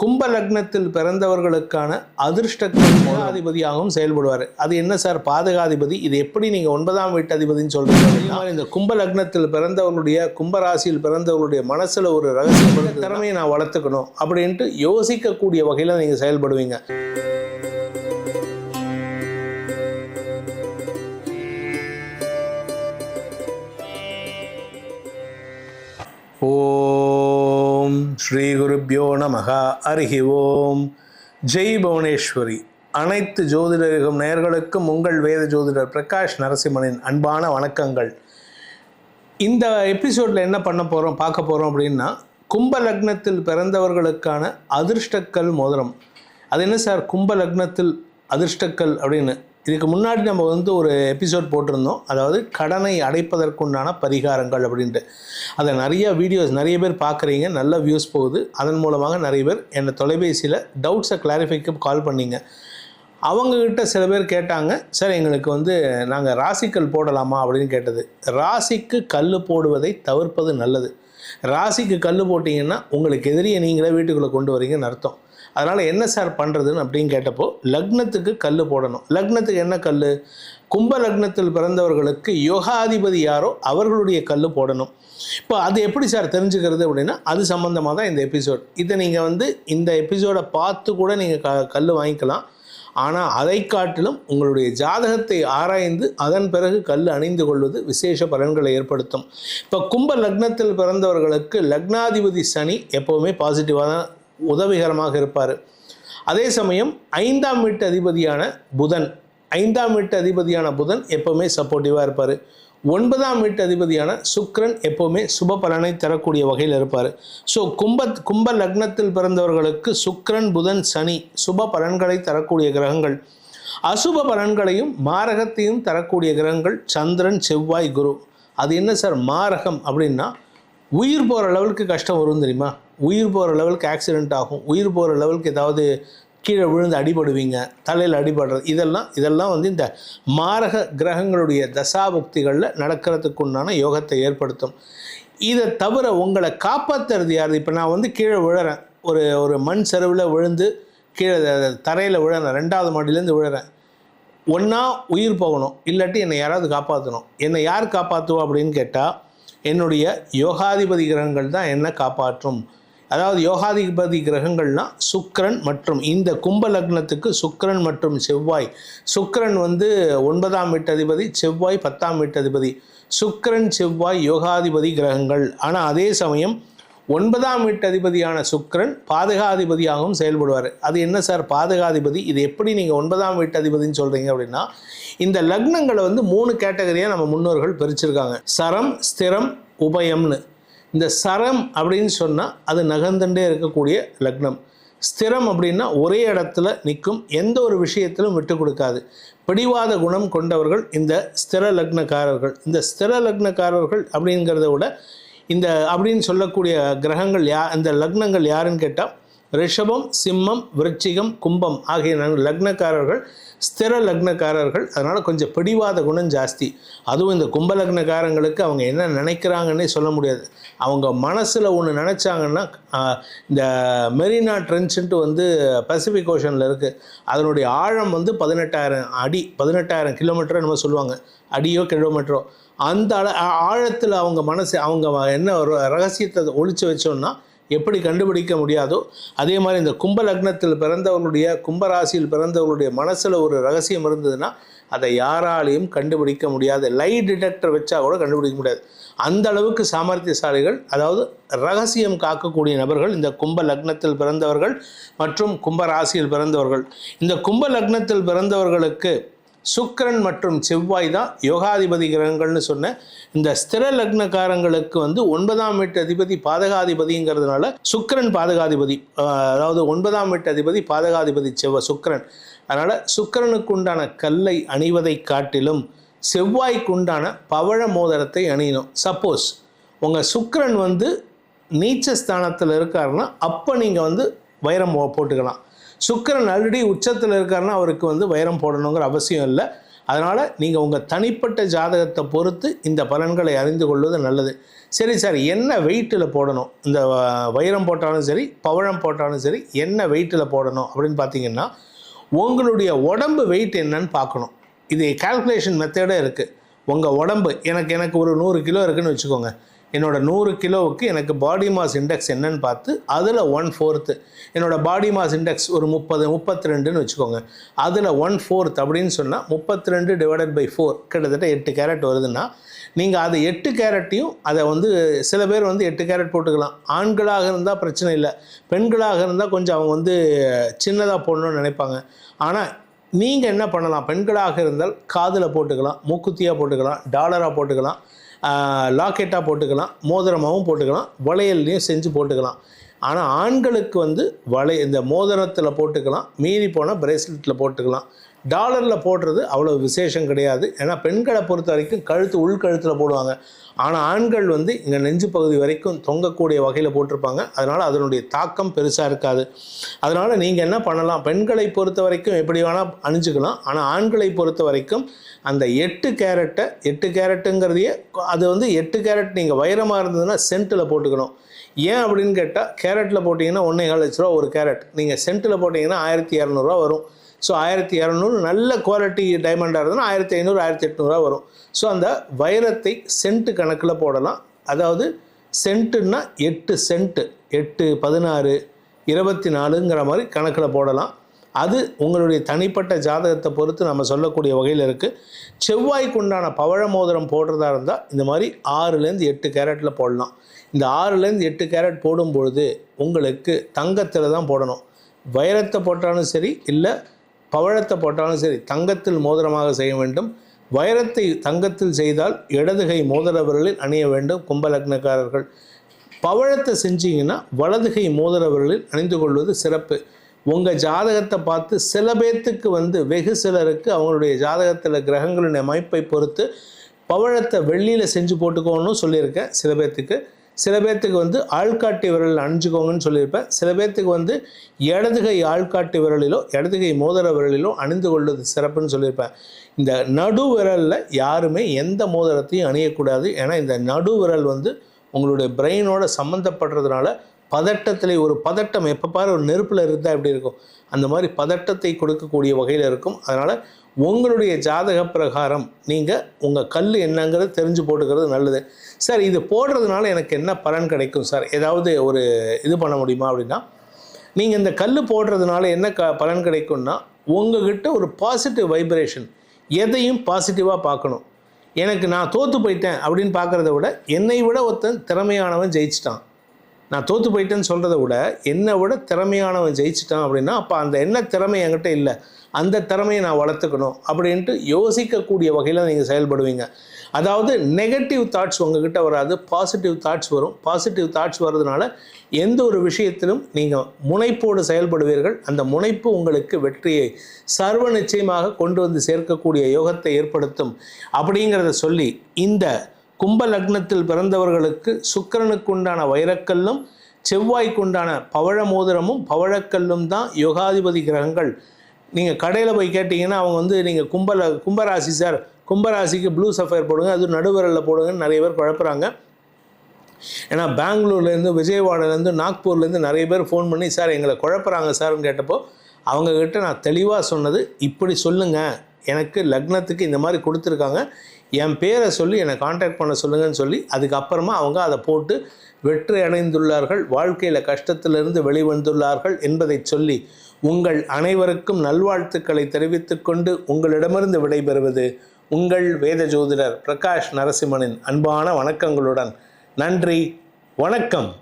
கும்ப லக்னத்தில் பிறந்தவர்களுக்கான அதிர்ஷ்டத்தின் அதிபதியாகவும் செயல்படுவார். அது என்ன சார்? பாதகாதிபதி. இது எப்படி நீங்கள் ஒன்பதாம் வீட்டு அதிபதின்னு சொல்றீங்க அப்படின்னா, இந்த கும்ப லக்னத்தில் பிறந்தவர்களுடைய கும்ப ராசியில் பிறந்தவர்களுடைய மனசில் ஒரு இருக்கு. திறமையை நான் வளர்த்துக்கணும் அப்படின்ட்டு யோசிக்கக்கூடிய வகையில் நீங்கள் செயல்படுவீங்க. ஓம் ஸ்ரீ குருப்பியோ நமக. அருகி ஓம் ஜெய் புவனேஸ்வரி. அனைத்து ஜோதிடர்களும் நேர்களுக்கும் உங்கள் வேத ஜோதிடர் பிரகாஷ் நரசிம்மனின் அன்பான வணக்கங்கள். இந்த எபிசோடில் என்ன பண்ண போகிறோம் பார்க்க போகிறோம் அப்படின்னா கும்ப லக்னத்தில் பிறந்தவர்களுக்கான அதிர்ஷ்டக்கல் மோதிரம். அது என்ன சார்? கும்ப லக்னத்தில் அதிர்ஷ்டக்கல் அப்படின்னு இதுக்கு முன்னாடி நம்ம வந்து ஒரு எபிசோட் போட்டிருந்தோம். அதாவது கடனை அடைப்பதற்குண்டான பரிகாரங்கள் அப்படின்ட்டு. அதை நிறைய வீடியோஸ் நிறைய பேர் பார்க்குறீங்க நல்ல வியூஸ் போகுது. அதன் மூலமாக நிறைய பேர் என்னை தொலைபேசியில் டவுட்ஸை கிளாரிஃபைக்கு கால் பண்ணிங்க. அவங்கக்கிட்ட சில பேர் கேட்டாங்க சார் எங்களுக்கு வந்து நாங்கள் ராசிக்கல் போடலாமா? அப்படின்னு கேட்டது. ராசிக்கு கல் போடுவதை தவிர்ப்பது நல்லது. ராசிக்கு கல் போட்டிங்கன்னா உங்களுக்கு எதிரியை நீங்களே வீட்டுக்குள்ளே கொண்டு வரீங்கன்னு அர்த்தம். அதனால் என்ன சார் பண்ணுறதுன்னு அப்படின்னு கேட்டப்போ லக்னத்துக்கு கல் போடணும். லக்னத்துக்கு என்ன கல் கும்ப லக்னத்தில் பிறந்தவர்களுக்கு யோகாதிபதி யாரோ அவர்களுடைய கல் போடணும். இப்போ அது எப்படி சார் தெரிஞ்சுக்கிறது அப்படின்னா அது சம்மந்தமாக தான் இந்த எபிசோட். இதை நீங்கள் வந்து இந்த எபிசோடை பார்த்து கூட நீங்கள் க கல் வாங்கிக்கலாம். ஆனால் அதை காட்டிலும் உங்களுடைய ஜாதகத்தை ஆராய்ந்து அதன் பிறகு கல் அணிந்து கொள்வது விசேஷ பலன்களை ஏற்படுத்தும். இப்போ கும்ப லக்னத்தில் பிறந்தவர்களுக்கு லக்னாதிபதி சனி எப்போவுமே பாசிட்டிவாக தான் உதவிகரமாக இருப்பார். அதே சமயம் ஐந்தாம் வீட்டு அதிபதியான புதன் ஐந்தாம் வீட்டு அதிபதியான புதன் எப்போவுமே சப்போர்ட்டிவாக இருப்பார். ஒன்பதாம் வீட்டு அதிபதியான சுக்ரன் எப்போவுமே சுப பலனை தரக்கூடிய வகையில் இருப்பார். ஸோ கும்ப கும்ப லக்னத்தில் பிறந்தவர்களுக்கு சுக்ரன் புதன் சனி சுப பலன்களை தரக்கூடிய கிரகங்கள். அசுப பலன்களையும் மாரகத்தையும் தரக்கூடிய கிரகங்கள் சந்திரன் செவ்வாய் குரு. அது என்ன சார்? மாரகம் அப்படின்னா உயிர் போகிற அளவுக்கு கஷ்டம் வரும் தெரியுமா? உயிர் போகிற லெவலுக்கு ஆக்சிடென்ட் ஆகும். உயிர் போகிற லெவலுக்கு ஏதாவது கீழே விழுந்து அடிபடுவீங்க தலையில் அடிபடுறது இதெல்லாம் இதெல்லாம் வந்து இந்த மாரக கிரகங்களுடைய தசாபக்திகளில் நடக்கிறதுக்கு உண்டான யோகத்தை ஏற்படுத்தும். இதை தவிர உங்களை காப்பாற்றுறது யார்? இப்போ நான் வந்து கீழே விழுறேன். ஒரு ஒரு மண் செருவில் விழுந்து கீழே தரையில் விழுறேன். ரெண்டாவது மாடியிலேருந்து விழுறேன். ஒன்றா உயிர் போகணும். இல்லாட்டி என்னை யாராவது காப்பாற்றணும் என்னை யார் காப்பாற்றுவோம் அப்படின்னு கேட்டால் என்னுடைய யோகாதிபதி கிரகங்கள் தான் என்னை காப்பாற்றும். அதாவது யோகாதிபதி கிரகங்கள்னால் சுக்கரன் மற்றும் இந்த கும்ப லக்னத்துக்கு சுக்கரன் மற்றும் செவ்வாய். சுக்கரன் வந்து ஒன்பதாம் வீட்டதிபதி செவ்வாய் பத்தாம் வீட்டதிபதி. சுக்கரன் செவ்வாய் யோகாதிபதி கிரகங்கள். ஆனால் அதே சமயம் ஒன்பதாம் வீட்டதிபதியான சுக்கிரன் பாதுகாதிபதியாகவும் செயல்படுவார். அது என்ன சார்? பாதுகாதிபதி. இது எப்படி நீங்கள் ஒன்பதாம் வீட்டதிபதினு சொல்கிறீங்க அப்படின்னா இந்த லக்னங்களை வந்து மூணு கேட்டகரியாக நம்ம முன்னோர்கள் பிரிச்சிருக்காங்க. சரம் ஸ்திரம் உபயம்னு. இந்த சரம் அப்படின்னு சொன்னால் அது நகர்ந்துட்டே இருக்கக்கூடிய லக்னம். ஸ்திரம் அப்படின்னா ஒரே இடத்துல நிற்கும் எந்த ஒரு விஷயத்திலும் விட்டு கொடுக்காது. பிடிவாத குணம் கொண்டவர்கள் இந்த ஸ்திர லக்னக்காரர்கள். இந்த ஸ்திர லக்னக்காரர்கள் அப்படிங்கிறத விட இந்த அப்படின்னு சொல்லக்கூடிய கிரகங்கள் யா இந்த லக்னங்கள் யாருன்னு கேட்டால் ரிஷபம் சிம்மம் விருச்சிகம் கும்பம் ஆகிய லக்னக்காரர்கள் ஸ்திர லக்னக்காரர்கள். அதனால் கொஞ்சம் பிடிவாத குணம் ஜாஸ்தி. அதுவும் இந்த கும்ப லக்னக்காரங்களுக்கு அவங்க என்ன நினைக்கிறாங்கன்னே சொல்ல முடியாது. அவங்க மனசில் ஒன்று நினச்சாங்கன்னா இந்த மெரினா ட்ரென்ச்சுன்ட்டு வந்து பசிபிக் ஓஷனில் இருக்குது அதனுடைய ஆழம் வந்து பதினெட்டாயிரம் அடி பதினெட்டாயிரம் கிலோமீட்டர் நம்ம சொல்லுவாங்க. அடியோ கிலோமீட்டரோ. அந்த ஆழத்தில் அவங்க மனசு அவங்க என்ன ஒரு ரகசியத்தை ஒழிச்சு வச்சோன்னா எப்படி கண்டுபிடிக்க முடியாதோ அதே மாதிரி இந்த கும்ப லக்னத்தில் பிறந்தவர்களுடைய கும்பராசியில் பிறந்தவர்களுடைய மனசில் ஒரு ரகசியம் இருந்ததுன்னா அதை யாராலையும் கண்டுபிடிக்க முடியாது. லை டிடெக்டர் வச்சா கூட கண்டுபிடிக்க முடியாது. அந்த அளவுக்கு சாமர்த்தியசாலிகள் அதாவது ரகசியம் காக்கக்கூடிய நபர்கள் இந்த கும்ப லக்னத்தில் பிறந்தவர்கள் மற்றும் கும்ப ராசியில் பிறந்தவர்கள். இந்த கும்ப லக்னத்தில் பிறந்தவர்களுக்கு சுக்கரன் மற்றும் செவ்வாய் தான் யோகாதிபதி கிரகங்கள்னு சொன்ன இந்த ஸ்திர லக்னக்காரங்களுக்கு வந்து ஒன்பதாம் வீட்டு அதிபதி பாதகாதிபதிங்கிறதுனால சுக்கிரன் பாதகாதிபதி அதாவது ஒன்பதாம் வீட்டு அதிபதி பாதகாதிபதி செவ்வ சுக்கிரன். அதனால் சுக்கிரனுக்கு உண்டான கல்லை அணிவதை காட்டிலும் செவ்வாய்க்கு உண்டான பவழ மோதிரத்தை அணியணும். சப்போஸ் உங்கள் சுக்கிரன் வந்து நீச்ச ஸ்தானத்தில் இருக்காருன்னா அப்போ நீங்கள் வந்து வைரம் போட்டுக்கலாம். சுக்கரன் ஆல்ரெடி உச்சத்தில் இருக்காருன்னா அவருக்கு வந்து வைரம் போடணுங்கிற அவசியம் இல்லை. அதனால் நீங்கள் உங்கள் தனிப்பட்ட ஜாதகத்தை பொறுத்து இந்த பலன்களை அறிந்து கொள்வது நல்லது. சரி சார் என்ன வெயிட்டில் போடணும்? இந்த வைரம் போட்டாலும் சரி பவழம் போட்டாலும் சரி என்ன வெயிட்டில் போடணும் அப்படின்னு பார்த்தீங்கன்னா உங்களுடைய உடம்பு வெயிட் என்னன்னு பார்க்கணும் இது கால்குலேஷன் மெத்தடே இருக்குது உங்கள் உடம்பு எனக்கு எனக்கு ஒரு நூறு கிலோ இருக்குதுன்னு வச்சுக்கோங்க. என்னோடய நூறு கிலோவுக்கு எனக்கு பாடி மாஸ் இண்டெக்ஸ் என்னன்னு பார்த்து அதில் ஒன் ஃபோர்த்து என்னோடய பாடி மாஸ் இண்டெக்ஸ் ஒரு முப்பது முப்பத்தி ரெண்டுன்னு வச்சுக்கோங்க. அதில் ஒன் ஃபோர்த் அப்படின்னு சொன்னால் முப்பத்தி ரெண்டு டிவைடட் பை ஃபோர் கிட்டத்தட்ட எட்டு கேரட் வருதுன்னா நீங்கள் அது எட்டு கேரட்டையும் அதை வந்து சில பேர் வந்து எட்டு கேரட் போட்டுக்கலாம். ஆண்களாக இருந்தால் பிரச்சனை இல்லை. பெண்களாக இருந்தால் கொஞ்சம் அவங்க வந்து சின்னதாக போடணும்னு நினைப்பாங்க. ஆனால் நீங்கள் என்ன பண்ணலாம்? பெண்களாக இருந்தால் காதில் போட்டுக்கலாம் மூக்குத்தியாக போட்டுக்கலாம் டாலராக போட்டுக்கலாம். லாக்கெட்டாக போட்டுக்கலாம் மோதிரமாகவும் போட்டுக்கலாம் வளையல்லையும் செஞ்சு போட்டுக்கலாம். ஆனால் ஆண்களுக்கு வந்து வளை இந்த மோதிரத்தில் போட்டுக்கலாம் மீறி போனால் பிரேஸ்லெட்டில் போட்டுக்கலாம். டாலரில் போடுறது அவ்வளோ விசேஷம் கிடையாது. ஏன்னா பெண்களை பொறுத்த வரைக்கும் கழுத்து உள்கழுத்தில் போடுவாங்க. ஆனால் ஆண்கள் வந்து இங்கே நெஞ்சு பகுதி வரைக்கும் தொங்கக்கூடிய வகையில் போட்டிருப்பாங்க. அதனால் அதனுடைய தாக்கம் பெருசாக இருக்காது. அதனால் நீங்கள் என்ன பண்ணலாம்? பெண்களை பொறுத்த வரைக்கும் எப்படி வேணால் அணிஞ்சுக்கலாம். ஆனால் ஆண்களை பொறுத்த வரைக்கும் அந்த எட்டு கேரட்டை எட்டு கேரட்டுங்கிறதையே அது வந்து எட்டு கேரட் நீங்கள் வைரமாக இருந்ததுன்னா சென்ட்டில் போட்டுக்கணும். ஏன் அப்படின்னு கேட்டால் கேரட்டில் போட்டிங்கன்னா ஒன்றே கால் லட்ச ரூபா ஒரு கேரட். நீங்கள் சென்ட்டில் போட்டிங்கன்னா ஆயிரத்தி இரநூறுவா வரும். ஸோ ஆயிரத்தி இரநூறு நல்ல குவாலிட்டி டைமண்டாக இருந்ததுன்னா ஆயிரத்தி ஐநூறு ஆயிரத்தி எட்நூறுவா வரும். ஸோ அந்த வைரத்தை சென்ட்டு கணக்கில் போடலாம். அதாவது சென்ட்டுன்னா எட்டு சென்ட்டு எட்டு பதினாறு இருபத்தி நாலுங்கிற மாதிரி கணக்கில் போடலாம். அது உங்களுடைய தனிப்பட்ட ஜாதகத்தை பொறுத்து நம்ம சொல்லக்கூடிய வகையில் இருக்குது செவ்வாய்க்கு உண்டான பவழ மோதிரம் போடுறதா இருந்தால் இந்த மாதிரி ஆறுலேருந்து எட்டு கேரட்டில் போடலாம். இந்த ஆறுலேருந்து எட்டு கேரட் போடும்பொழுது உங்களுக்கு தங்கத்தில் தான் போடணும். வைரத்தை போட்டாலும் சரி இல்லை பவழத்தை போட்டாலும் சரி தங்கத்தில் மோதிரமாக செய்ய வேண்டும். வைரத்தை தங்கத்தில் செய்தால் இடதுகை மோதிரவர்களில் அணிய வேண்டும் கும்பலக்னக்காரர்கள். பவழத்தை செஞ்சீங்கன்னா வலதுகை மோதிரவர்களில் அணிந்து கொள்வது சிறப்பு. உங்கள் ஜாதகத்தை பார்த்து சில பேர்த்துக்கு வந்து வெகு சிலருக்கு அவங்களுடைய ஜாதகத்தில் கிரகங்களின் அமைப்பை பொறுத்து பவழத்தை வெள்ளியில் செஞ்சு போட்டுக்கோன்னு சொல்லியிருக்கேன் சில பேர்த்துக்கு சில பேர்த்துக்கு வந்து ஆள்காட்டி விரல் அணிஞ்சுக்கோங்கன்னு சொல்லியிருப்பேன். சில பேர்த்துக்கு வந்து இடதுகை ஆள்காட்டி விரலிலோ இடதுகை மோதிர விரலிலோ அணிந்து கொள்வது சிறப்புன்னு சொல்லியிருப்பேன். இந்த நடு விரலில் யாருமே எந்த மோதிரத்தையும் அணியக்கூடாது. ஏன்னா இந்த நடு விரல் வந்து உங்களுடைய பிரெயினோட சம்மந்தப்படுறதுனால பதட்டத்தில் ஒரு பதட்டம் எப்போ பாரு ஒரு நெருப்பில் இருந்தால் எப்படி இருக்கும்? அந்த மாதிரி பதட்டத்தை கொடுக்கக்கூடிய வகையில் இருக்கும். அதனால் உங்களுடைய ஜாதக பிரகாரம் நீங்கள் உங்கள் கல் என்னங்கிறது தெரிஞ்சு போட்டுக்கிறது நல்லது. சார் இது போடுறதுனால எனக்கு என்ன பலன் கிடைக்கும் சார்? ஏதாவது ஒரு இது பண்ண முடியுமா அப்படின்னா நீங்கள் இந்த கல் போடுறதுனால என்ன க பலன் கிடைக்கும்னா உங்ககிட்ட ஒரு பாசிட்டிவ் வைப்ரேஷன் எதையும் பாசிட்டிவாக பார்க்கணும். எனக்கு நான் தோற்று போயிட்டேன் அப்படின்னு பார்க்குறத விட என்னை விட ஒருத்தன் திறமையானவன் ஜெயிச்சிட்டான். நான் தோற்று போயிட்டேன்னு சொல்கிறத விட என்னை விட திறமையானவன் ஜெயிச்சிட்டான் அப்படின்னா அப்போ அந்த என்ன திறமை என்கிட்ட இல்லை. அந்த திறமையை நான் வளர்த்துக்கணும் அப்படின்ட்டு யோசிக்கக்கூடிய வகையில் நீங்கள் செயல்படுவீங்க. அதாவது நெகட்டிவ் தாட்ஸ் உங்ககிட்ட வராது பாசிட்டிவ் தாட்ஸ் வரும். பாசிட்டிவ் தாட்ஸ் வர்றதுனால எந்த ஒரு விஷயத்திலும் நீங்கள் முனைப்போடு செயல்படுவீர்கள். அந்த முனைப்பு உங்களுக்கு வெற்றியை சர்வ நிச்சயமாக கொண்டு வந்து சேர்க்கக்கூடிய யோகத்தை ஏற்படுத்தும் அப்படிங்கிறத சொல்லி இந்த கும்ப லக்னத்தில் பிறந்தவர்களுக்கு சுக்கிரனுக்குண்டான வைரக்கல்லும் செவ்வாய்க்குண்டான பவழ மோதிரமும் பவழக்கல்லும் தான் யோகாதிபதி கிரகங்கள். நீங்கள் கடையில் போய் கேட்டிங்கன்னா அவங்க வந்து நீங்கள் கும்பல கும்பராசி சார் கும்பராசிக்கு ப்ளூ சஃபயர் போடுங்க அது நடுவரில் போடுங்கன்னு நிறைய பேர் குழப்புறாங்க. ஏன்னா பெங்களூர்லேருந்து விஜயவாடாலேருந்து நாக்பூர்லேருந்து நிறைய பேர் ஃபோன் பண்ணி சார் எங்களை குழப்புறாங்க சார்னு கேட்டப்போ அவங்கக்கிட்ட நான் தெளிவாக சொன்னது இப்படி சொல்லுங்கள் எனக்கு லக்னத்துக்கு இந்த மாதிரி கொடுத்துருக்காங்க. என் பேரை சொல்லி என்னை காண்டாக்ட் பண்ண சொல்லுங்கன்னு சொல்லி அதுக்கப்புறமா அவங்க அதை போட்டு வெற்றி அடைந்துள்ளார்கள் வாழ்க்கையில் கஷ்டத்திலிருந்து வெளிவந்துள்ளார்கள் என்பதை சொல்லி உங்கள் அனைவருக்கும் நல்வாழ்த்துக்களை தெரிவித்துக்கொண்டு உங்களிடமிருந்து விடைபெறுவது உங்கள் வேத ஜோதிடர் பிரகாஷ் நரசிம்மனின் அன்பான வணக்கங்களுடன். நன்றி வணக்கம்.